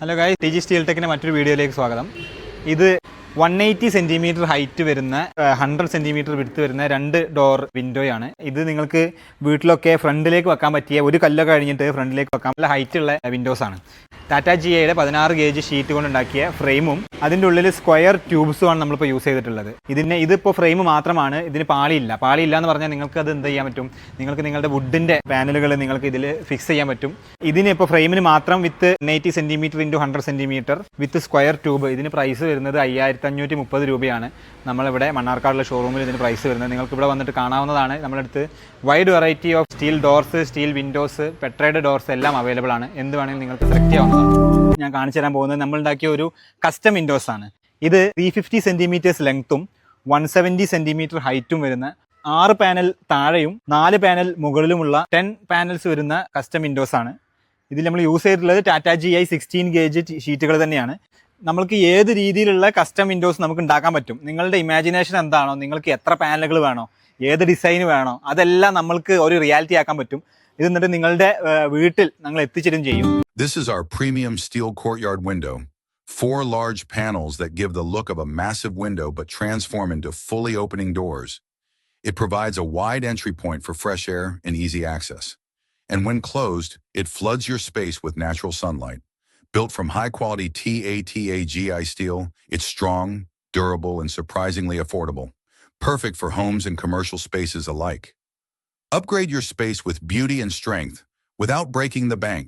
Hello ഗായ് T G steel ടെക്കിന്റെ മറ്റൊരു വീഡിയോയിലേക്ക് സ്വാഗതം. ഇത് വൺ എയ്റ്റി സെന്റിമീറ്റർ ഹൈറ്റ് വരുന്ന ഹൺഡ്രഡ് സെന്റിമീറ്റർ വിടുത്ത് വരുന്ന രണ്ട് ഡോർ വിൻഡോയാണ് ഇത് നിങ്ങൾക്ക് വീട്ടിലൊക്കെ ഫ്രണ്ടിലേക്ക് വെക്കാൻ പറ്റിയ ഒരു കല്ലൊക്കെ കഴിഞ്ഞിട്ട് ഫ്രണ്ടിലേക്ക് വെക്കാൻ നല്ല ഹൈറ്റ് ഉള്ള വിൻഡോസ് ആണ്. ടാറ്റ ജി ഐയുടെ പതിനാറ് ഗേജ് ഷീറ്റ് കൊണ്ടുണ്ടാക്കിയ ഫ്രെയിമും അതിന്റെ ഉള്ളിൽ സ്ക്വയർ ട്യൂബ്സും ആണ് നമ്മളിപ്പോൾ യൂസ് ചെയ്തിട്ടുള്ളത്. ഇതിന് ഇതിപ്പോൾ ഫ്രെയിം മാത്രമാണ് ഇതിന് പാളിയില്ല. പാളിയില്ല എന്ന് പറഞ്ഞാൽ നിങ്ങൾക്ക് അത് എന്ത് ചെയ്യാൻ പറ്റും? നിങ്ങൾക്ക് നിങ്ങളുടെ വുഡിന്റെ പാനലുകൾ നിങ്ങൾക്ക് ഇതിൽ ഫിക്സ് ചെയ്യാൻ പറ്റും. ഇതിന് ഇപ്പോൾ ഫ്രെയിമിന് മാത്രം with eighty centimetre into hundred centimetre with square tube ഇതിന് പ്രൈസ് വരുന്നത് അയ്യായിരത്തി അഞ്ഞൂറ്റി മുപ്പത് രൂപയാണ്. നമ്മളിവിടെ മണ്ണാർക്കാടുള്ള ഷോറൂമിൽ ഇതിന് പ്രൈസ് വരുന്നത്. നിങ്ങൾക്ക് ഇവിടെ വന്നിട്ട് കാണാവുന്നതാണ്. നമ്മളെടുത്ത് wide variety of steel doors steel windows പെട്രൈഡ് doors എല്ലാം അവൈലബിൾ ആണ്. എന്ത് വേണമെങ്കിലും നിങ്ങൾക്ക് സെലക്ട് ചെയ്യാവുന്നതാണ്. ഞാൻ കാണിച്ചു തരാൻ പോകുന്നത് നമ്മൾ ഉണ്ടാക്കിയ ഒരു കസ്റ്റം വിൻഡോസ് ആണ്. ഇത് ത്രീ ഫിഫ്റ്റി സെന്റിമീറ്റേഴ്സ് ലെങ്ത്തും വൺ സെവന്റി സെന്റിമീറ്റർ ഹൈറ്റും വരുന്ന ആറ് പാനൽ താഴെയും നാല് പാനൽ മുകളിലുമുള്ള ടെൻ പാനൽസ് വരുന്ന കസ്റ്റം വിൻഡോസ് ആണ്. ഇതിൽ നമ്മൾ യൂസ് ചെയ്തിട്ടുള്ളത് Tata G I sixteen gauge ഷീറ്റുകൾ തന്നെയാണ്. നമുക്ക് ഏത് രീതിയിലുള്ള കസ്റ്റം വിൻഡോസ് നമുക്ക് ഉണ്ടാക്കാൻ പറ്റും? നിങ്ങളുടെ ഇമാജിനേഷൻ എന്താണോ? നിങ്ങൾക്ക് എത്ര പാനലുകൾ വേണോ? ഏത് ഡിസൈൻ വേണോ? അതെല്ലാം നമ്മൾക്ക് ഒരു റിയാലിറ്റി ആക്കാൻ പറ്റും. ഇത് എന്നിട്ട് നിങ്ങളുടെ ഏഹ്, വീട്ടിൽ ഞങ്ങൾ എത്തിച്ചിരും ചെയ്യും This is our premium steel courtyard window. Four large panels that give the look of a massive window but transform into fully opening doors. It provides a wide entry point for fresh air and easy access. And when closed, it floods your space with natural sunlight. Built from high-quality TATAGI steel, it's strong, durable, and surprisingly affordable. Perfect for homes and commercial spaces alike. Upgrade your space with beauty and strength without breaking the bank.